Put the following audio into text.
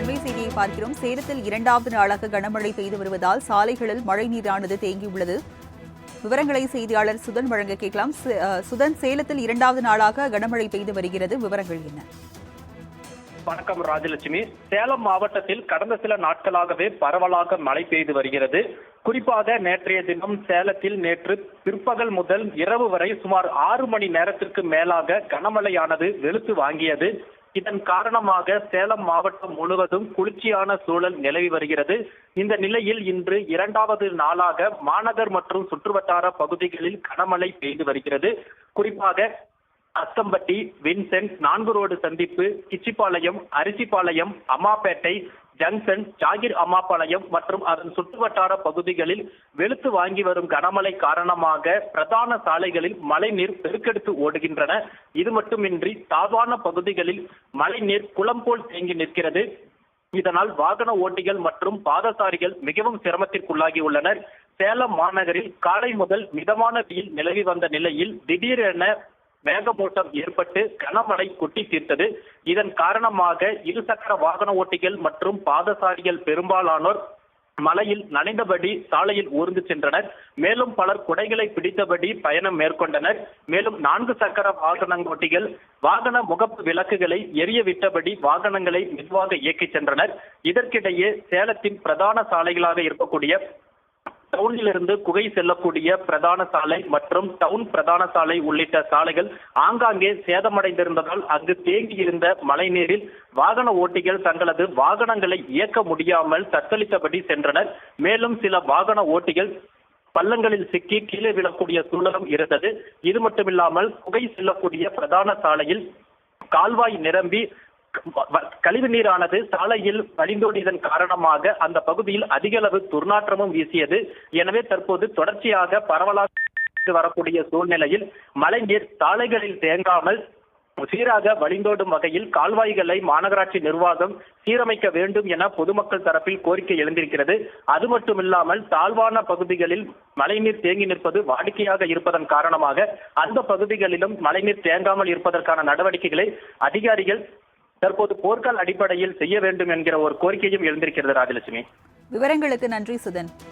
அண்மை செய்தியை பார்க்கிறோம். சேலத்தில் இரண்டாவது நாளாக கனமழை பெய்து வருவதால் சாலைகளில் மழை நீரானது தேங்கியுள்ளது. விவரங்களை செய்தியாளர் சுதன் வழங்க கேட்கலாம். சுதன் சேலத்தில் இரண்டாவது நாளாக கனமழை பெய்து வருகிறது. விவரங்கள் என்ன? வணக்கம் ராஜலட்சுமி. சேலம் மாவட்டத்தில் கடந்த சில நாட்களாகவே பரவலாக மழை பெய்து வருகிறது. குறிப்பாக நேற்றைய தினம் சேலத்தில் நேற்று பிற்பகல் முதல் இரவு வரை சுமார் ஆறு மணி நேரத்திற்கு மேலாக கனமழையானது வெளுத்து வாங்கியது. இதன் காரணமாக சேலம் மாவட்டம் முழுவதும் குளிர்ச்சியான சூழல் நிலவி வருகிறது. இந்த நிலையில் இன்று இரண்டாவது நாளாக மாநகர் மற்றும் சுற்றுவட்டார பகுதிகளில் கனமழை பெய்து வருகிறது. குறிப்பாக அஸ்தம்பட்டி வின்சென்ட் நான்கு ரோடு சந்திப்பு கிச்சிப்பாளையம் அரிசிப்பாளையம் அம்மாப்பேட்டை ஜங்ஷன் ஜாகிர் அம்மாபாளையம் மற்றும் அதன் சுற்றுவட்டார பகுதிகளில் வெளுத்து வாங்கி வரும் கனமழை காரணமாக பிரதான சாலைகளில் மழைநீர் பெருக்கெடுத்து ஓடுகின்றன. இது மட்டுமின்றி தாழ்வான பகுதிகளில் மழைநீர் குளம் போல் தேங்கி நிற்கிறது. இதனால் வாகன ஓட்டிகள் மற்றும் பாதசாரிகள் மிகவும் சிரமத்திற்குள்ளாகி உள்ளனர் சேலம் மாநகரில் காலை முதல் மிதமான வெயில் நிலவி வந்த நிலையில் திடீரென மேகமூட்டம் ஏற்பட்டு கனமழை கொட்டி தீர்த்தது. இதன் காரணமாக இருசக்கர வாகன ஓட்டிகள் மற்றும் பாதசாரிகள் பெரும்பாலானோர் மலையில் நனைந்தபடி சாலையில் ஊர்ந்து சென்றனர். மேலும் பலர் குடைகளை பிடித்தபடி பயணம் மேற்கொண்டனர். மேலும் நான்கு சக்கர வாகனங்கோட்டிகள் ஓட்டிகள் வாகன முகப்பு விளக்குகளை எரிய விட்டபடி வாகனங்களை மெதுவாக இயக்கிச் சென்றனர். இதற்கிடையே சேலத்தின் பிரதான சாலைகளாக இருக்கக்கூடிய டவுனிலிருந்து குகை செல்லக்கூடிய பிரதான சாலை மற்றும் டவுன் பிரதான சாலை உள்ளிட்ட சாலைகள் ஆங்காங்கே சேதமடைந்திருந்ததால் அங்கு தேங்கியிருந்த மழைநீரில் வாகன ஓட்டிகள் தங்களது வாகனங்களை இயக்க முடியாமல் தத்தளித்தபடி சென்றனர். மேலும் சில வாகன ஓட்டிகள் பள்ளங்களில் சிக்கி கீழே விழக்கூடிய சூழலும் இருந்தது. இது மட்டுமில்லாமல் குகை செல்லக்கூடிய பிரதான சாலையில் கால்வாய் நிரம்பி கழிவு நீரானது சாலையில் வழிந்தோடியதன் காரணமாக அந்த பகுதியில் அதிக அளவு துர்நாற்றமும் வீசியது. எனவே தற்போது தொடர்ச்சியாக பரவலாக வரக்கூடிய சூழ்நிலையில் மழைநீர் சாலைகளில் தேங்காமல் சீராக வழிந்தோடும் வகையில் கால்வாய்களை மாநகராட்சி நிர்வாகம் சீரமைக்க வேண்டும் என பொதுமக்கள் தரப்பில் கோரிக்கை எழுந்திருக்கிறது. அது மட்டுமில்லாமல் தாழ்வான பகுதிகளில் மழைநீர் தேங்கி நிற்பது வாடிக்கையாக இருப்பதன் காரணமாக அந்த பகுதிகளிலும் மழைநீர் தேங்காமல் இருப்பதற்கான நடவடிக்கைகளை அதிகாரிகள் தற்போது போர்க்கால் அடிப்படையில் செய்ய வேண்டும் என்கிற ஒரு கோரிக்கையும் எழுந்திருக்கிறது ராஜலட்சுமி. விவரங்களுக்கு நன்றி சுதன்.